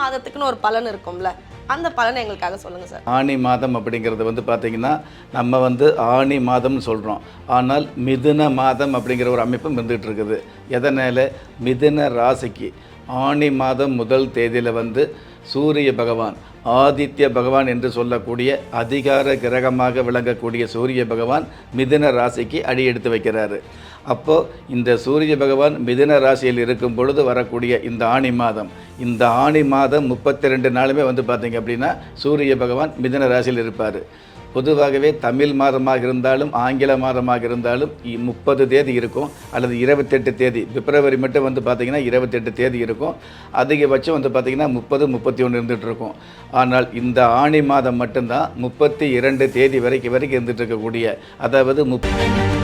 மாதத்துக்குன்னு ஒரு பலன் இருக்கும்ல அந்த பலனை எங்களுக்காக சொல்லுங்க சார். ஆனி மாதம் அப்படிங்கிறது வந்து பார்த்திங்கன்னா நம்ம வந்து ஆனி மாதம்னு சொல்கிறோம் ஆனால் மிதுன மாதம் அப்படிங்கிற ஒரு அமைப்பும் இருந்துகிட்டு இருக்குது. எதனால்? மிதுன ராசிக்கு. ஆனி மாதம் முதல் தேதியில் வந்து சூரிய பகவான் ஆதித்ய பகவான் என்று சொல்லக்கூடிய அதிகார கிரகமாக விளங்கக்கூடிய சூரிய பகவான் மிதுன ராசிக்கு அடி எடுத்து வைக்கிறாரு. அப்போது இந்த சூரிய பகவான் மிதுன ராசியில் இருக்கும் பொழுது வரக்கூடிய இந்த ஆணி மாதம் இந்த ஆணி மாதம் முப்பத்தி ரெண்டு நாளுமே வந்து பார்த்திங்க அப்படின்னா சூரிய பகவான் மிதுன ராசியில் இருப்பார். பொதுவாகவே தமிழ் மாதமாக இருந்தாலும் ஆங்கில மாதமாக இருந்தாலும் இ- முப்பது தேதி இருக்கும். அல்லது இருபத்தெட்டு தேதி. பிப்ரவரி மட்டும் வந்து பார்த்திங்கன்னா இருபத்தெட்டு தேதி இருக்கும். அதிகபட்சம் வந்து பார்த்திங்கன்னா முப்பது முப்பத்தி ஒன்று இருந்துகிட்டு இருக்கும். ஆனால் இந்த ஆணி மாதம் மட்டும்தான் முப்பத்தி இரண்டு தேதி வரைக்கும் வரைக்கும் இருந்துகிட்டு இருக்கக்கூடிய அதாவது முப்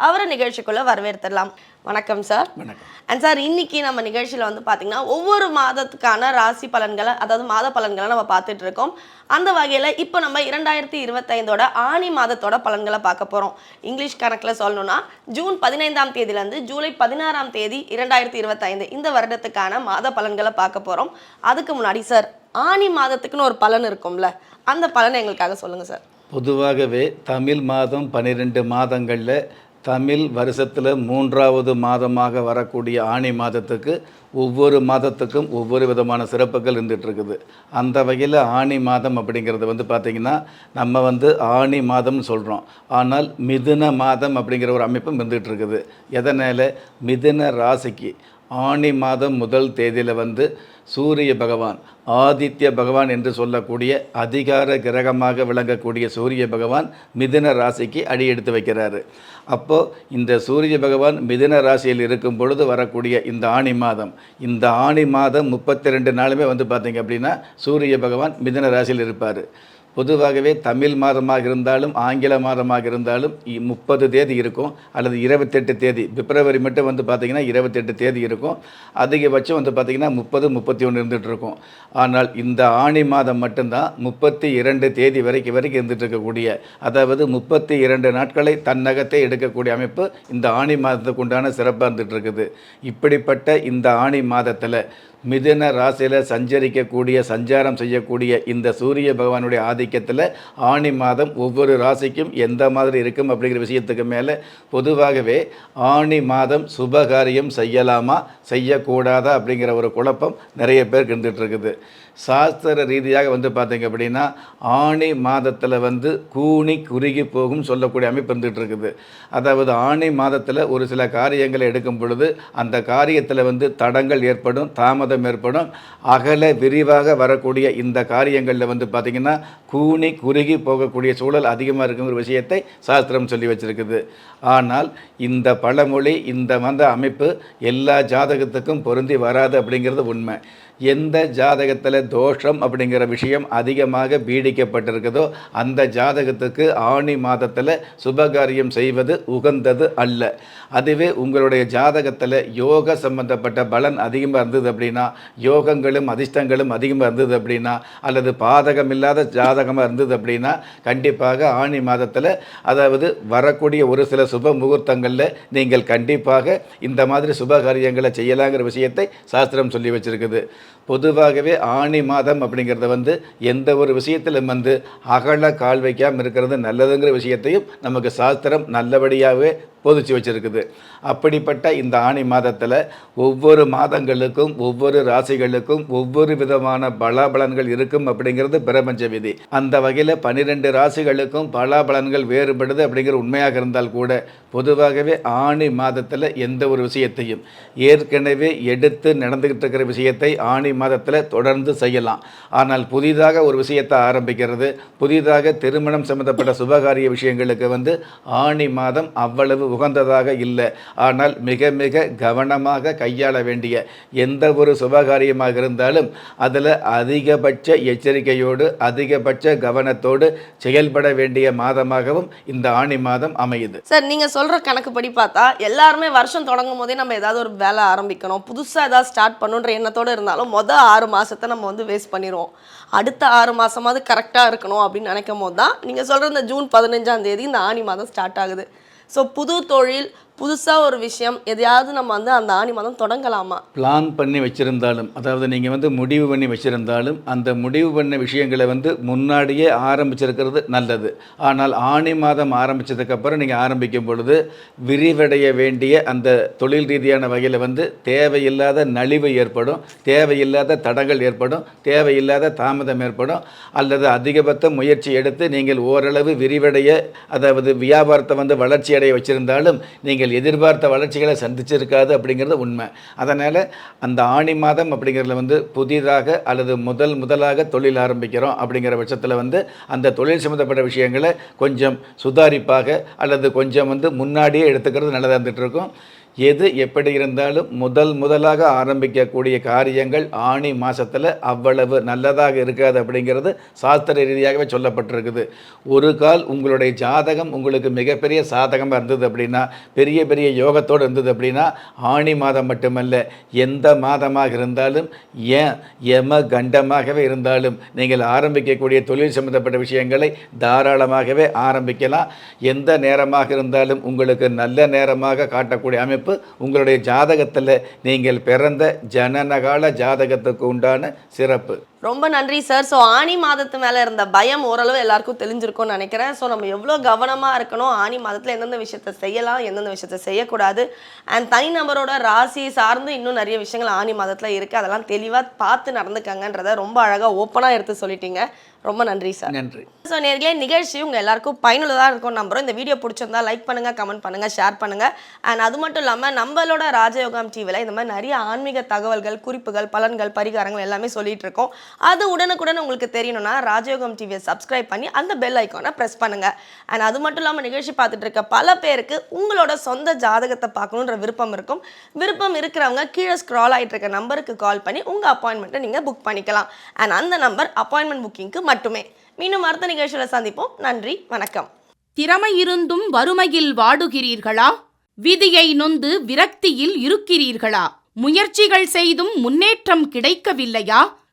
அவரை நிகழ்ச்சிக்குள்ள வரவேற்றுடலாம் வணக்கம் சார். அண்ட் சார் இன்னைக்கு நம்ம நிகழ்ச்சியில் வந்து பார்த்தீங்கன்னா ஒவ்வொரு மாதத்துக்கான ராசி பலன்களை அதாவது மாத பலன்களை நம்ம பார்த்துட்டு இருக்கோம். அந்த வகையில் இப்போ நம்ம இரண்டாயிரத்தி இருபத்தைந்தோட ஆணி மாதத்தோட பலன்களை பார்க்க போகிறோம் இங்கிலீஷ் கணக்கில் சொல்லணும்னா ஜூன் பதினைந்தாம் தேதியிலேருந்து ஜூலை பதினாறாம் தேதி இரண்டாயிரத்தி இருபத்தைந்து இந்த வருடத்துக்கான மாத பலன்களை பார்க்க போகிறோம் அதுக்கு முன்னாடி சார் ஆணி மாதத்துக்குன்னு ஒரு பலன் இருக்கும்ல அந்த பலனை எங்களுக்காக சொல்லுங்கள் சார். பொதுவாகவே தமிழ் மாதம் பன்னிரெண்டு மாதங்களில் தமிழ் வருஷத்தில் மூன்றாவது மாதமாக வரக்கூடிய ஆணி மாதத்துக்கு ஒவ்வொரு மாதத்துக்கும் ஒவ்வொரு விதமான சிறப்புகள் இருந்துகிட்ருக்குது. அந்த வகையில் ஆணி மாதம் அப்படிங்கிறது வந்து பார்த்திங்கன்னா நம்ம வந்து ஆணி மாதம்னு சொல்கிறோம் ஆனால் மிதுன மாதம் அப்படிங்கிற ஒரு அமைப்பும் இருந்துகிட்டு இருக்குது எதனால்? மிதுன ராசிக்கு. ஆணி மாதம் முதல் தேதியில் வந்து சூரிய பகவான் ஆதித்ய பகவான் என்று சொல்லக்கூடிய அதிகார கிரகமாக விளங்கக்கூடிய சூரிய பகவான் மிதுன ராசிக்கு அடி எடுத்து வைக்கிறாரு. அப்போது இந்த சூரிய பகவான் மிதுன ராசியில் இருக்கும் பொழுது வரக்கூடிய இந்த ஆணி மாதம் இந்த ஆணி மாதம் முப்பத்தி ரெண்டு நாளுமே வந்து பார்த்திங்க அப்படின்னா சூரிய பகவான் மிதுன ராசியில் இருப்பார். பொதுவாகவே தமிழ் மாதமாக இருந்தாலும் ஆங்கில மாதமாக இருந்தாலும் இ- முப்பது தேதி இருக்கும் அல்லது இருபத்தெட்டு தேதி. பிப்ரவரி மட்டும் வந்து பார்த்திங்கன்னா இருபத்தெட்டு தேதி இருக்கும். அதிகபட்சம் வந்து பார்த்திங்கன்னா முப்பது முப்பத்தி ஒன்று இருந்துகிட்ருக்கும் ஆனால் இந்த ஆணி மாதம் மட்டும்தான் முப்பத்தி இரண்டு தேதி வரைக்கும் வரைக்கும் இருந்துகிட்டு இருக்கக்கூடிய அதாவது முப்பத்தி இரண்டு நாட்களை தன்னகத்தை எடுக்கக்கூடிய அமைப்பு இந்த ஆணி மாதத்துக்கு உண்டான சிறப்பாக இருந்துகிட்ருக்குது இப்படிப்பட்ட இந்த ஆணி மாதத்தில் மிதுன ராசியில் சஞ்சரிக்கக்கூடிய சஞ்சாரம் செய்யக்கூடிய இந்த சூரிய பகவானுடைய ஆதிக்கத்தில் ஆணி மாதம் ஒவ்வொரு ராசிக்கும் எந்த மாதிரி இருக்கும் அப்படிங்கிற விஷயத்துக்கு மேலே பொதுவாகவே ஆணி மாதம் சுபகாரியம் செய்யலாமா செய்யக்கூடாதா அப்படிங்கிற ஒரு குழப்பம் நிறைய பேருக்கு இருந்துகிட்ருக்குது. சாஸ்திர ரீதியாக வந்து பார்த்தீங்க அப்படின்னா ஆணி மாதத்தில் வந்து கூனி குறுகி போகும் சொல்லக்கூடிய அமைப்பு இருந்துகிட்டு இருக்குது அதாவது ஆணி மாதத்தில் ஒரு சில காரியங்களை எடுக்கும் பொழுது அந்த காரியத்தில் வந்து தடங்கள் ஏற்படும் தாமதம் ஏற்படும். அகல விரிவாக வரக்கூடிய இந்த காரியங்களில் வந்து பார்த்திங்கன்னா கூனி குறுகி போகக்கூடிய சூழல் அதிகமாக இருக்குங்கிற விஷயத்தை சாஸ்திரம் சொல்லி வச்சிருக்குது. ஆனால் இந்த பழமொழி இந்த மந்த அமைப்பு எல்லா ஜாதகத்துக்கும் பொருந்தி வராது அப்படிங்கிறது உண்மை. எந்த ஜாதகத்தில் தோஷம் அப்படிங்கிற விஷயம் அதிகமாக பீடிக்கப்பட்டிருக்குதோ அந்த ஜாதகத்துக்கு ஆணி மாதத்தில் சுபகாரியம் செய்வது உகந்தது அல்ல. அதுவே உங்களுடைய ஜாதகத்தில் யோக சம்பந்தப்பட்ட பலன் அதிகமாக இருந்தது அப்படின்னா யோகங்களும் அதிர்ஷ்டங்களும் அதிகமாக இருந்தது அப்படின்னா அல்லது பாதகம் இல்லாத ஜாதகமாக இருந்தது அப்படின்னா கண்டிப்பாக ஆணி மாதத்தில் அதாவது வரக்கூடிய ஒரு சில சுப முகூர்த்தங்களில் நீங்கள் கண்டிப்பாக இந்த மாதிரி சுப காரியங்களை செய்யலாங்கிற விஷயத்தை சாஸ்திரம் சொல்லி வச்சுருக்குது. பொதுவாகவே ஆணி மாதம் அப்படிங்கிறத வந்து எந்த ஒரு விஷயத்திலும் வந்து அகல கால் வைக்காமல் இருக்கிறது நல்லதுங்கிற விஷயத்தையும் நமக்கு சாஸ்திரம் நல்லபடியாகவே பொதிச்சு வச்சிருக்குது. அப்படிப்பட்ட இந்த ஆணி மாதத்தில் ஒவ்வொரு மாதங்களுக்கும் ஒவ்வொரு ராசிகளுக்கும் ஒவ்வொரு விதமான பலாபலன்கள் இருக்கும் அப்படிங்கிறது பிரபஞ்ச விதி. அந்த வகையில் பன்னிரெண்டு ராசிகளுக்கும் பலாபலன்கள் வேறுபடுது அப்படிங்கிற உண்மையாக இருந்தால் கூட பொதுவாகவே ஆணி மாதத்தில் எந்த ஒரு விஷயத்தையும் ஏற்கனவே எடுத்து நடந்துக்கிட்டு இருக்கிற விஷயத்தை ஆணி மாதத்தில் தொடர்ந்து செய்யலாம். ஆனால் புதிதாக ஒரு விஷயத்தை ஆரம்பிக்கிறது புதிதாக திருமணம் சம்மந்தப்பட்ட சுபகாரிய விஷயங்களுக்கு வந்து ஆணி மாதம் அவ்வளவு உகந்ததாக இல்லை. ஆனால் மிக மிக கவனமாக கையாள வேண்டிய எந்த ஒரு சுபகாரியமாக இருந்தாலும் அதில் அதிகபட்ச எச்சரிக்கையோடு அதிகபட்ச கவனத்தோடு செயல்பட வேண்டிய மாதமாகவும் இந்த ஆணி மாதம் அமையுது. சார் நீங்கள் சொல்கிற கணக்குப்படி பார்த்தா எல்லாருமே வருஷம் தொடங்கும் போதே நம்ம ஏதாவது ஒரு வேலை ஆரம்பிக்கணும். புதுசாக ஏதாவது ஸ்டார்ட் பண்ணுன்ற எண்ணத்தோடு இருந்தாலும் மொதல் ஆறு மாதத்தை நம்ம வந்து வேஸ்ட் பண்ணிடுவோம் அடுத்த ஆறு மாதமாவது கரெக்டாக இருக்கணும் அப்படின்னு நினைக்கும் போது தான் நீங்கள் சொல்கிற இந்த ஜூன் பதினஞ்சாம் தேதி இந்த ஆணி மாதம் ஸ்டார்ட் ஆகுது. ஸோ புது தொழில் புதுசாக ஒரு விஷயம் எதையாவது நம்ம வந்து அந்த ஆணி மாதம் தொடங்கலாமா? பிளான் பண்ணி வச்சுருந்தாலும் அதாவது நீங்கள் வந்து முடிவு பண்ணி வச்சுருந்தாலும் அந்த முடிவு பண்ண விஷயங்களை வந்து முன்னாடியே ஆரம்பிச்சிருக்கிறது நல்லது. ஆனால் ஆணி மாதம் ஆரம்பித்ததுக்கப்புறம் நீங்கள் ஆரம்பிக்கும் பொழுது விரிவடைய வேண்டிய அந்த தொழில் ரீதியான வகையில் வந்து தேவையில்லாத நலிவு ஏற்படும் தேவையில்லாத தடங்கள் ஏற்படும் தேவையில்லாத தாமதம் ஏற்படும் அல்லது அதிகபட்ச முயற்சி எடுத்து நீங்கள் ஓரளவு விரிவடைய அதாவது வியாபாரத்தை வந்து வளர்ச்சி அடைய வச்சுருந்தாலும் நீங்கள் எதிர்பார்த்த வளர்ச்சிகளை சந்திச்சிருக்காது அப்படிங்கிறது உண்மை. அதனால் அந்த ஆணி மாதம் அப்படிங்கிறதுல வந்து புதிதாக அல்லது முதல் முதலாக தொழில் ஆரம்பிக்கிறோம் அப்படிங்கிற பட்சத்தில் வந்து அந்த தொழில் சம்மந்தப்பட்ட விஷயங்களை கொஞ்சம் சுதாரிப்பாக அல்லது கொஞ்சம் வந்து முன்னாடியே எடுத்துக்கிறது நல்லதாக இருந்துகிட்டு இருக்கும். எது எப்படி இருந்தாலும் முதல் முதலாக ஆரம்பிக்கக்கூடிய காரியங்கள் ஆணி மாதத்தில் அவ்வளவு நல்லதாக இருக்காது அப்படிங்கிறது சாஸ்திர ரீதியாகவே சொல்லப்பட்டிருக்குது. ஒரு கால் உங்களுடைய ஜாதகம் உங்களுக்கு மிகப்பெரிய சாதகமாக இருந்தது அப்படின்னா பெரிய பெரிய யோகத்தோடு இருந்தது அப்படின்னா ஆணி மாதம் மட்டுமல்ல எந்த மாதமாக இருந்தாலும் ஏன் எம கண்டமாகவே இருந்தாலும் நீங்கள் ஆரம்பிக்கக்கூடிய தொழில் சம்பந்தப்பட்ட விஷயங்களை தாராளமாகவே ஆரம்பிக்கலாம். எந்த நேரமாக இருந்தாலும் உங்களுக்கு நல்ல நேரமாக காட்டக்கூடிய அமைப்பு உங்களுடைய ஜாதகத்தில் நீங்கள் பிறந்த ஜனனகால ஜாதகத்துக்கு உண்டான சிறப்பு. ரொம்ப நன்றி சார் ஸோ ஆனி மாதத்து மேலே இருந்த பயம் ஓரளவு எல்லாருக்கும் தெரிஞ்சிருக்கும்னு நினைக்கிறேன். ஸோ நம்ம எவ்வளோ கவனமாக இருக்கணும் ஆனி மாதத்தில் எந்தெந்த விஷயத்த செய்யலாம் எந்தெந்த விஷயத்த செய்யக்கூடாது. அண்ட் தனிநபரோட ராசி சார்ந்து இன்னும் நிறைய விஷயங்கள் ஆனி மாதத்தில் இருக்குது அதெல்லாம் தெளிவாக பார்த்து நடந்துக்கங்கன்றதை ரொம்ப அழகாக ஓப்பனாக எடுத்து சொல்லிட்டீங்க. ரொம்ப நன்றி சார் நன்றி. ஸோ நேர்களே நிகழ்ச்சி உங்கள் எல்லாருக்கும் பயனுள்ளதாக இருக்கும் நம்புறோம். இந்த வீடியோ பிடிச்சிருந்தா லைக் பண்ணுங்கள் கமெண்ட் பண்ணுங்கள் ஷேர் பண்ணுங்கள் அண்ட் அது மட்டும் இல்லாமல் நம்மளோட ராஜயோகம் டிவியில் இந்த மாதிரி நிறைய ஆன்மீக தகவல்கள் குறிப்புகள் பலன்கள் பரிகாரங்கள் எல்லாமே சொல்லிட்டு இருக்கோம். அது உடனுக்குடன் உங்களுக்கு தெரியணும்னா ராஜயோகம் டிவியை சப்ஸ்கிரைப் பண்ணி அந்த பெல் ஐக்கானை ப்ரெஸ் பண்ணுங்கள் அண்ட் அது மட்டும் இல்லாமல் நிகழ்ச்சி பார்த்துட்டு இருக்க பல பேருக்கு உங்களோட சொந்த ஜாதகத்தை பார்க்கணுன்ற விருப்பம் இருக்கும். விருப்பம் இருக்கிறவங்க கீழே ஸ்க்ரால் ஆகிட்டு இருக்க நம்பருக்கு கால் பண்ணி உங்கள் அப்பாயின்மெண்ட்டை நீங்கள் புக் பண்ணிக்கலாம். அண்ட் அந்த நம்பர் அப்பாயின்மெண்ட் புக்கிங்க்கு மட்டுமே. மீண்டும் அடுத்த நிகழ்ச்சியில் சந்திப்போம். நன்றி வணக்கம். திறமை இருந்தும் வறுமையில் வாடுகிறீர்களா? விதியை நொந்து விரக்தியில் இருக்கிறீர்களா? முயற்சிகள் செய்தும் முன்னேற்றம் கிடைக்கவில்லையா?